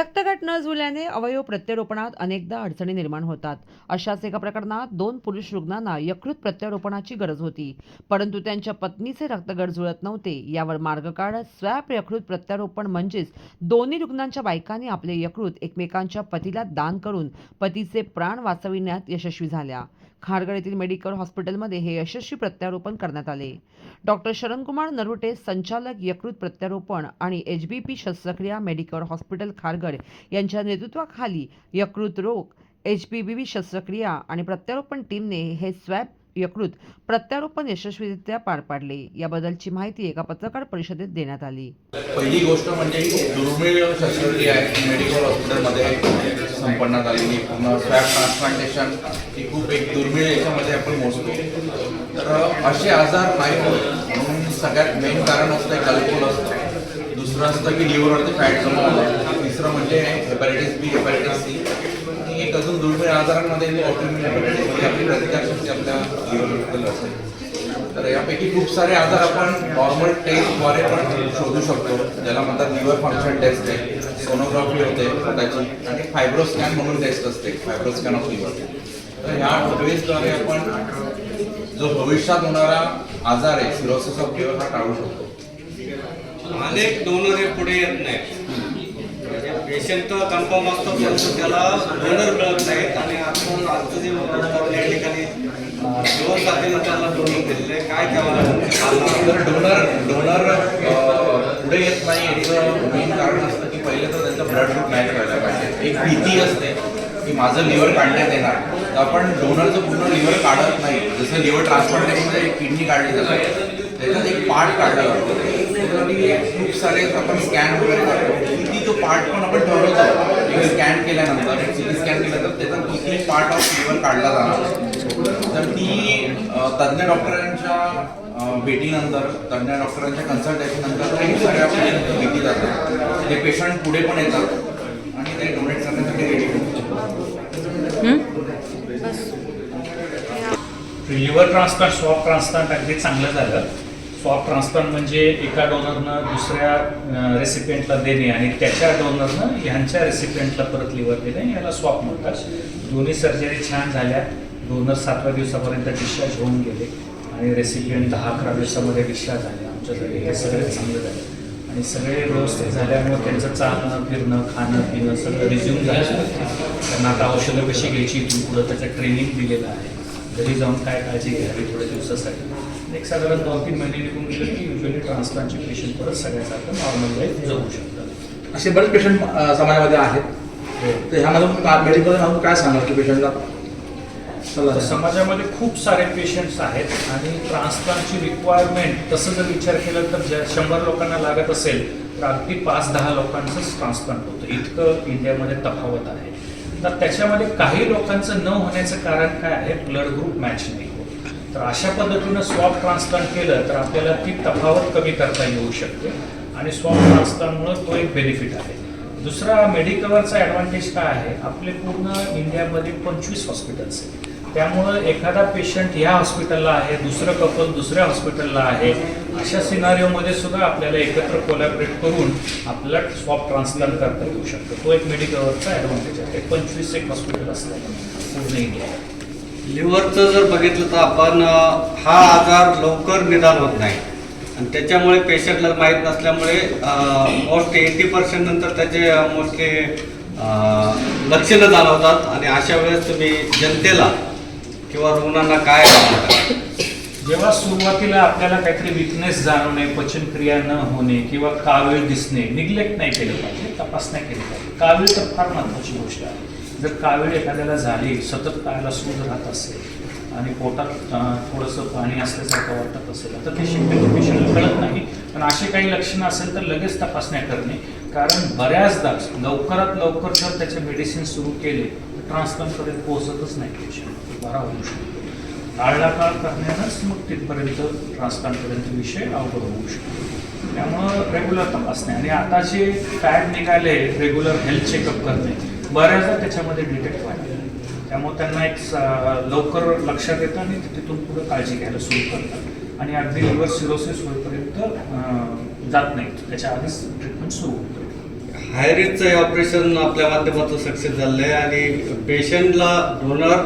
रक्तगट न जुळल्याने अवयव प्रत्यारोपणात अनेकदा अडचणी निर्माण होतात. अशाच एका प्रकरणात दोन पुरुष रुग्णांना यकृत प्रत्यारोपणाची गरज होती. परंतु त्यांच्या पत्नीचे रक्तगट जुळत नव्हते. यावर मार्ग काढत स्वॅप यकृत प्रत्यारोपण म्हणजेच दोन्ही रुग्णांच्या बायकांनी आपले यकृत एकमेकांच्या पतीला दान करून पतीचे प्राण वाचविण्यात यशस्वी झाल्या. खारगड येथील मेडिकल हॉस्पिटलमध्ये हे यशस्वी प्रत्यारोपण करण्यात आले. डॉक्टर शरणकुमार नरुटे संचालक यकृत प्रत्यारोपण आणि एच बी पी शस्त्रक्रिया मेडिकल हॉस्पिटल खारगड यांच्या नेतृत्वाखाली यकृत रोग एच पी बी शस्त्रक्रिया आणि प्रत्यारोपण टीमने हे स्वॅब यकृत प्रत्यारोपण यशस्वीरित्या पार पाडले. याबद्दलची माहिती एका पत्रकार परिषदेत देण्यात आली. पहिली गोष्ट म्हणजे ही दुर्मिळ शस्त्रक्रिया आहे. मेडिकल हॉस्पिटलमध्ये संपन्नात आलेली. पूर्ण स्वॅब ट्रान्सप्लांटेशन ही खूप एक दुर्मिळ याच्यामध्ये आपण मोजतो. तर असे आजार नाही होत. म्हणून सगळ्यात मेन कारण असतं एक अल्कोहोल असतं. दुसरं असतं की लिव्हरवरती फॅट जमा होतं. तिसरं म्हणजे हेपॅटायटिस बी हेपॅटायटिस सी वेगवेगळ्या आजारांमध्ये आपली प्रतिकारशक्ती आपल्या जीवनाबद्दल असेल. तर यापैकी खूप सारे आजार आपण नॉर्मल टेस्टद्वारे पण शोधू शकतो. ज्याला म्हणतात लिव्हर फंक्शन टेस्ट आहे सोनोग्राफी होते त्याची आणि फायब्रोस्कॅन म्हणून टेस्ट असते फायब्रोस्कॅन ऑफ लिव्हर तर ह्या टेस्टद्वारे आपण जो भविष्यात होणारा आजार आहे सिरोसिस ऑफ लिव्हर हा टाळू शकतो. अनेक डोनर हे पुढे येत नाही पेशंट कन्फर्म असतो परंतु त्याला डोनर मिळत नाहीत आणि आपण आजचं जे या ठिकाणी दोन तारखेला त्याला डोनर दिलेलं आहे. काय त्याला डोनर डोनर पुढे येत नाही. याचं मेन कारण असतं की पहिले तर त्यांचं ब्लड ग्रुप मॅच व्हायला पाहिजे. एक भीती असते की माझं लिव्हर काढण्यात येणार. तर आपण डोनरचं पूर्ण लिव्हर काढत नाही. जसं लिव्हर ट्रान्सप्लांटेशनमध्ये एक किडनी काढली जाते. त्याच्यात एक पार्ट काढला जातो. खूप सारे आपण स्कॅन वगैरे करतो. किती तो पार्ट पण आपण ठरवतो. स्कॅन केल्यानंतर सिटी स्कॅन केल्यानंतर त्याचा किती पार्ट ऑफ लिव्हर काढला जाणार. तर ती तज्ज्ञ डॉक्टरांच्या भेटीनंतर तज्ज्ञ डॉक्टरांच्या कन्सल्टेशन नंतर खूप साऱ्या पेशंट भेटी जातात. ते पेशंट पुढे पण येतात आणि ते डोनेट करण्यासाठी ready liver transplant swap transplant अगदी चांगलं झालं. फॉर ट्रान्सप्लांट म्हणजे एका डोनरनं दुसऱ्या रेसिपियंटला देणे आणि त्याच्या डोनरनं ह्यांच्या रेसिपियंटला परत लिव्हर देणे याला स्वॉप म्हणतात. दोन्ही सर्जरी छान झाल्या. डोनर सातव्या दिवसापर्यंत डिस्चार्ज होऊन गेले आणि रेसिपियंट दहा अकरा दिवसामध्ये डिस्चार्ज झाले. आमच्यासाठी हे सगळे चांगलं झालं. आणि सगळे व्यवस्थित झाल्यामुळे त्यांचं चालणं फिरणं खाणं पिणं सगळं रिझ्युम झालं. त्यांना आता औषधं कशी घ्यायची? इथून पुढं त्याचं ट्रेनिंग दिलेलं आहे. घरी जाऊन काय काळजी घ्यावी थोड्या दिवसासाठी? एक साधारण दोन तीन महिने निघून गेले की युजली ट्रान्सप्लांटचे पेशंट परत सगळ्यासारखं नॉर्मल लाईफ जगू शकतात. असे बरेच पेशंट समाजामध्ये आहेत. तर ह्यामधून मेडिकल काय सांगाल की पेशंटला. समाजामध्ये खूप सारे पेशंट्स आहेत आणि ट्रान्सप्लांटची रिक्वायरमेंट तसं जर विचार केला तर ज्या शंभर लोकांना लागत असेल तर अगदी पाच दहा लोकांचंच ट्रान्सप्लांट होतं. इतकं इंडियामध्ये तफावत आहे. तर त्याच्यामध्ये काही लोकांचं न होण्याचं कारण काय आहे? ब्लड ग्रुप मॅच नाही तर अशा पद्धतीनं स्वॉप ट्रान्सप्लांट केलं तर आपल्याला ती तफावत कमी करता येऊ शकते आणि स्वॉप ट्रान्सप्लांटमुळं तो एक बेनिफिट आहे. दुसरा मेडिकवरचा ॲडव्हान्टेज काय आहे? आपले पूर्ण इंडियामध्ये पंचवीस हॉस्पिटल्स आहेत. त्यामुळं एखादा पेशंट ह्या हॉस्पिटलला आहे दुसरं कपल दुसऱ्या हॉस्पिटलला आहे अशा सिनारिओमध्ये सुद्धा आपल्याला एकत्र कोलॅबरेट करून आपल्याला स्वॉप ट्रान्सप्लांट करता येऊ शकतो. तो एक मेडिकलवरचा ॲडव्हान्टेज आहे. पंचवीस एक हॉस्पिटल असल्यामुळे पूर्ण इंडिया लिव्हरचं जर बघितलं तर आपण हा आजार लवकर निदान होत नाही. आणि त्याच्यामुळे पेशंटला माहीत नसल्यामुळे मोस्ट एटी पर्सेंट नंतर त्याचे मोस्टली लक्षणं जाणवतात. आणि अशा वेळेस तुम्ही जनतेला किंवा रुग्णांना काय जेव्हा सुरुवातीला आपल्याला काहीतरी विकनेस जाणवणे पचनक्रिया न होणे किंवा कावीळ दिसणे निग्लेक्ट नाही केलं पाहिजे तपासण्या केली पाहिजे कावीळ तर फार महत्त्वाची गोष्ट आहे. जर कावीळ एखाद्याला झाली सतत पायाला सूज राहत असेल आणि पोटात थोडंसं पाणी असल्यासारखं वाटत असेल तर ते शक्यतो पेशंटला कळत नाही. पण अशी काही लक्षणं असेल तर लगेच तपासण्या करणे. कारण बऱ्याचदा लवकरात लवकर जर त्याचे मेडिसिन सुरू केले तर ट्रान्सप्लांटपर्यंत पोहोचतच नाही पेशंट बरा होऊ शकतो. टाळला काळ करण्यानंच मग तिथपर्यंत ट्रान्सप्लांटपर्यंत विषय अवघड होऊ शकतो. त्यामुळं रेग्युलर तपासणे आणि आता जे फॅट निघाले रेग्युलर हेल्थ चेकअप करणे बऱ्याचदा त्याच्यामध्ये डिटेक्ट व्हायला त्यामुळे त्यांना एक लवकर लक्षात येतं आणि तिथून पुढे काळजी घ्यायला सुरू करतात. आणि अगदी लिव्हर सिरोसिस होईपर्यंत जात नाहीत. त्याच्या आधीच ट्रीटमेंट सुरू होतं हाय रिस्कचं हे ऑपरेशन आपल्या माध्यमातून सक्सेस झालं आहे आणि पेशंटला डोनर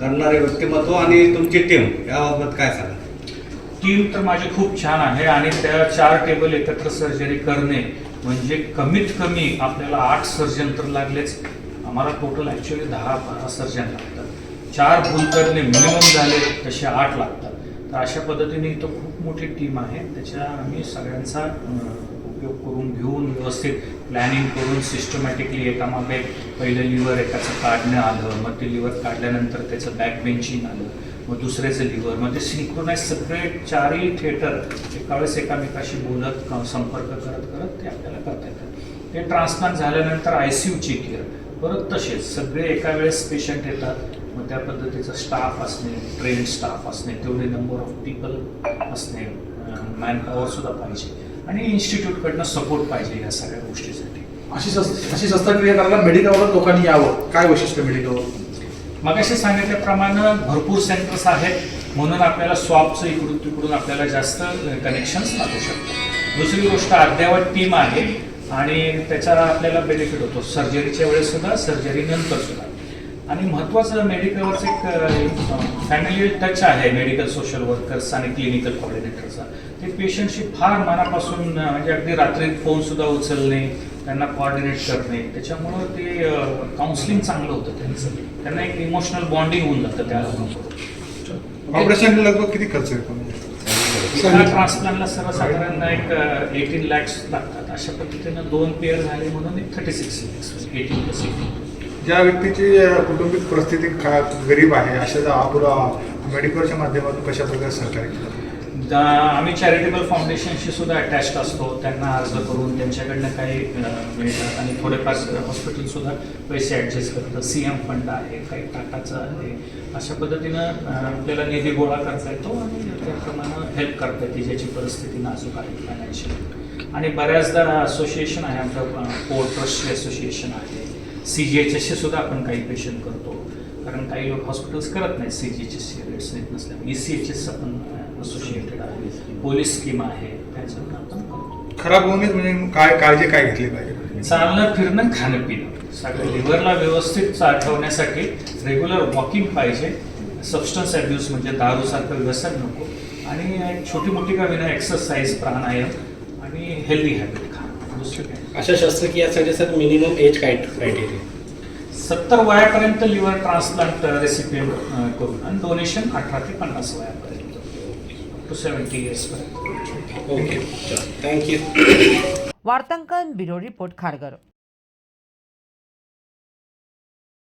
करणारे व्यक्तिमत्व आणि तुमची टीम याबाबत काय सांगा टीम तर माझी खूप छान आहे आणि त्या चार टेबल एकत्र सर्जरी करणे म्हणजे कमीत कमी आपल्याला आठ सर्जन तर लागलेच. आम्हाला टोटल ॲक्च्युली दहा बारा सर्जन लागतात. चार भूलकरणे मिनिमम झाले तसे आठ लागतात. तर अशा पद्धतीने इथं खूप मोठी टीम आहे. त्याच्या आम्ही सगळ्यांचा उपयोग करून घेऊन व्यवस्थित प्लॅनिंग करून सिस्टमॅटिकली एकामागे पहिलं लिव्हर एकाचं काढणं आलं मग ते लिव्हर काढल्यानंतर त्याचं बॅक बेंचिंग आलं. मग दुसऱ्याचं लिव्हर म्हणजे ते सिंक्रोनाइज सगळे चारही थिएटर एकावेळेस एकामेकाशी बोलत संपर्क करत करत ते आपल्याला करता येतात. ते ट्रान्सप्लांट झाल्यानंतर आय सी यूची केअर परत तसेच सगळे एका वेळेस पेशंट येतात. मग त्या पद्धतीचा स्टाफ असणे ट्रेन स्टाफ असणे तेवढे नंबर ऑफ पीपल असणे मॅन पॉवर सुद्धा पाहिजे. आणि इन्स्टिट्यूटकडनं सपोर्ट पाहिजे या सगळ्या गोष्टीसाठी. अशी अशी अशी शस्त्रक्रिया करायला मेडिकलवर लोकांनी यावं. काय वैशिष्ट्य मेडिकलवर मगाशी सांगितल्याप्रमाणे भरपूर सेंटर्स आहेत म्हणून आपल्याला स्वॉपचं इकडून तिकडून आपल्याला जास्त कनेक्शन्स लागू शकतात. दुसरी गोष्ट अद्ययावत टीम आहे आणि त्याचा आपल्याला बेनिफिट होतो. सर्जरीच्या वेळेस सुद्धा सर्जरी नंतर सुद्धा. आणि महत्त्वाचं मेडिकलवरचं एक फॅमिली टच आहे मेडिकल सोशल वर्कर्स आणि क्लिनिकल कॉर्डिनेटरचा ते पेशंटशी फार मनापासून म्हणजे अगदी रात्री फोनसुद्धा उचलणे त्यांना कोऑर्डिनेट करणे त्याच्यामुळं ते काउन्सिलिंग चांगलं होतं त्यांचं. त्यांना एक इमोशनल बॉन्डिंग होऊन जातं त्या लोकांबरोबर ऑपरेशन लगभग किती खर्च येतो? एका ट्रान्सप्लांटला सर्वसाधारण एक एटीन लॅक्स लागतात. अशा पद्धतीनं दोन पेअर झाले म्हणून एक thirty six lakhs eighteen plus ज्या व्यक्तीची कौटुंबिक परिस्थिती खा गरीब आहे अशा अपुरा मेडिकलच्या माध्यमातून कशा प्रकारे सहकार्य केलं? आम्ही चॅरिटेबल फाउंडेशनशी सुद्धा अटॅच असतो. त्यांना अर्ज करून त्यांच्याकडनं काही मिळतात. आणि थोडेफार हॉस्पिटल सुद्धा पैसे ॲडजस्ट करतं सी एम फंड आहे काही टाटाचं आहे. अशा पद्धतीनं आपल्याला निधी गोळा करता येतो आणि त्याप्रमाणे हेल्प करता येते ज्याची परिस्थिती नाजूक आहे फायनान्शियल आणि बऱ्याचदा असोसिएशन आहे आमचं पोर्ट ट्रस्टची असोसिएशन आहे. सी जी एच एसशी सुद्धा आपण काही पेशंट करतो. कारण काही लोक हॉस्पिटल्स करत नाहीत C G H S rates नेत नसल्यामुळे. ई सी एच एस आपण असोसिएटेड आहे. पोलीस स्कीम आहे त्याच्यावर आपण करतो. खराब होऊ नये म्हणजे काय काळजी काय घेतली पाहिजे? चालणं फिरणं खाणं पिणं. सगळं लिव्हरला व्यवस्थित चा- ठेवण्यासाठी रेग्युलर वॉकिंग पाहिजे. सबस्टन्स अब्यूज म्हणजे दारूसारखं व्यसन नको. आणि एक छोटी मोठी का विना एक्सरसाइज प्राणायाम आणि हेल्दी हॅबिट खा. दुसरं काय? अशा शस्त्रक्रियासाठी सर मिनिमम एज काय क्रायटेरिया सत्तर वयापर्यंत लिव्हर ट्रान्सप्लांट रेसिपिएंट करून. आणि डोनेशन अठरा ते पन्नास वयापर्यंत. टू सेवन्टी इयर्सपर्यंत ओके थँक्यू वार्तांकन ब्युरो रिपोर्ट खारघर